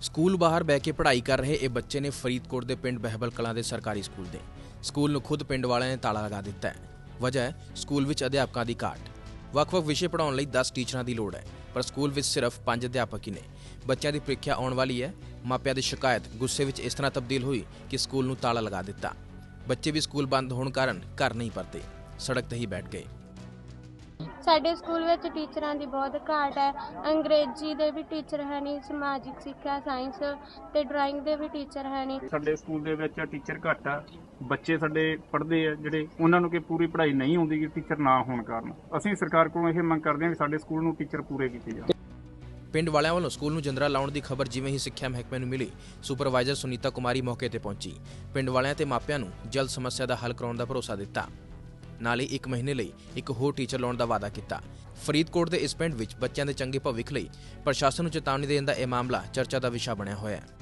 School ਬਾਹਰ ਬਹਿ ਕੇ ਪੜ੍ਹਾਈ ਕਰ ਰਹੇ ਇਹ ਬੱਚੇ ਨੇ ਫਰੀਦਕੋਟ ਦੇ ਪਿੰਡ ਬਹਿਬਲ ਕਲਾਂ ਦੇ ਸਰਕਾਰੀ ਸਕੂਲ ਦੇ। ਸਕੂਲ ਨੂੰ ਖੁਦ ਪਿੰਡ ਵਾਲਿਆਂ ਨੇ ਤਾਲਾ ਲਗਾ ਦਿੱਤਾ ਹੈ। ਵਜ੍ਹਾ ਹੈ, ਸਕੂਲ ਵਿੱਚ ਅਧਿਆਪਕਾਂ ਦੀ ਘਾਟ। ਵੱਖ-ਵੱਖ ਵਿਸ਼ੇ ਪੜ੍ਹਾਉਣ ਲਈ 10 ਟੀਚਰਾਂ ਦੀ ਲੋੜ ਹੈ, ਪਰ ਸਕੂਲ ਵਿੱਚ ਸਿਰਫ 5 ਅਧਿਆਪਕ ਹੀ ਨੇ। ਬੱਚਿਆਂ ਦੀ ਪ੍ਰੀਖਿਆ ਆਉਣ ਵਾਲੀ ਹੈ। ਮਾਪਿਆਂ ਦੀ ਸ਼ਿਕਾਇਤ, ਗੁੱਸੇ ਵਿੱਚ ਇਸ ਤਰ੍ਹਾਂ ਤਬਦੀਲ ਹੋਈ ਕਿ ਸਕੂਲ ਨੂੰ ਤਾਲਾ ਲਗਾ ਦਿੱਤਾ। ਬੱਚੇ ਵੀ ਸਕੂਲ ਬੰਦ ਹੋਣ ਕਾਰਨ ਘਰ ਨਹੀਂ ਪਰਤੇ, ਸੜਕ ਤੇ ਹੀ ਬੈਠ ਗਏ। ਸਾਡੇ ਸਕੂਲ ਵਿੱਚ ਟੀਚਰਾਂ ਦੀ ਬਹੁਤ ਘਾਟ ਹੈ। ਅੰਗਰੇਜ਼ੀ ਦੇ ਵੀ ਟੀਚਰ ਹੈ ਨਹੀਂ ਸਮਾਜਿਕ ਸਿੱਖਿਆ ਸਾਇੰਸ ਤੇ ਡਰਾਇੰਗ ਦੇ ਵੀ ਟੀਚਰ ਹੈ ਨਹੀਂ। ਸਾਡੇ ਸਕੂਲ ਦੇ ਵਿੱਚ ਟੀਚਰ ਘੱਟ ਆ। ਬੱਚੇ ਸਾਡੇ ਪੜ੍ਹਦੇ ਆ ਜਿਹੜੇ ਉਹਨਾਂ ਨੂੰ ਕਿ ਪੂਰੀ ਪੜ੍ਹਾਈ ਨਹੀਂ ਆਉਂਦੀ ਕਿ ਟੀਚਰ ਨਾ ਹੋਣ ਕਾਰਨ। ਅਸੀਂ ਸਰਕਾਰ ਕੋਲੋਂ ਇਹ ਮੰਗ ਕਰਦੇ ਹਾਂ ਕਿ ਸਾਡੇ ਸਕੂਲ ਨੂੰ ਟੀਚਰ ਪੂਰੇ ਕੀਤੇ ਜਾਣ। ਪਿੰਡ ਵਾਲਿਆਂ ਵੱਲੋਂ ਸਕੂਲ ਨੂੰ ਜੰਦਰਾ ਲਾਉਣ ਦੀ ਖਬਰ ਜਿਵੇਂ ਹੀ ਸਿੱਖਿਆ ਮਹਿਕਮੇ ਨੂੰ ਮਿਲੀ ਸੁਪਰਵਾਈਜ਼ਰ ਸੁਨੀਤਾ ਕੁਮਾਰੀ ਮੌਕੇ ਤੇ ਪਹੁੰਚੀ। ਪਿੰਡ ਵਾਲਿਆਂ ਤੇ ਮਾਪਿਆਂ ਨੂੰ ਜਲਦ ਸਮੱਸਿਆ ਦਾ ਹੱਲ ਕਰਾਉਣ ਦਾ ਭਰੋਸਾ ਦਿੱਤਾ। ਨਾਲ ਹੀ 1 ਮਹੀਨੇ ਲਈ ਇੱਕ ਹੋਰ ਟੀਚਰ ਲਾਉਣ ਦਾ ਵਾਅਦਾ ਕੀਤਾ। ਫਰੀਦਕੋਟ ਦੇ ਇਸ ਪਿੰਡ ਵਿੱਚ ਬੱਚਿਆਂ ਦੇ ਚੰਗੇ ਭਵਿੱਖ ਲਈ ਪ੍ਰਸ਼ਾਸਨ ਨੂੰ ਚੇਤਾਵਨੀ ਦੇਣ ਦਾ ਇਹ ਮਾਮਲਾ ਚਰਚਾ ਦਾ ਵਿਸ਼ਾ ਬਣਿਆ ਹੋਇਆ ਹੈ।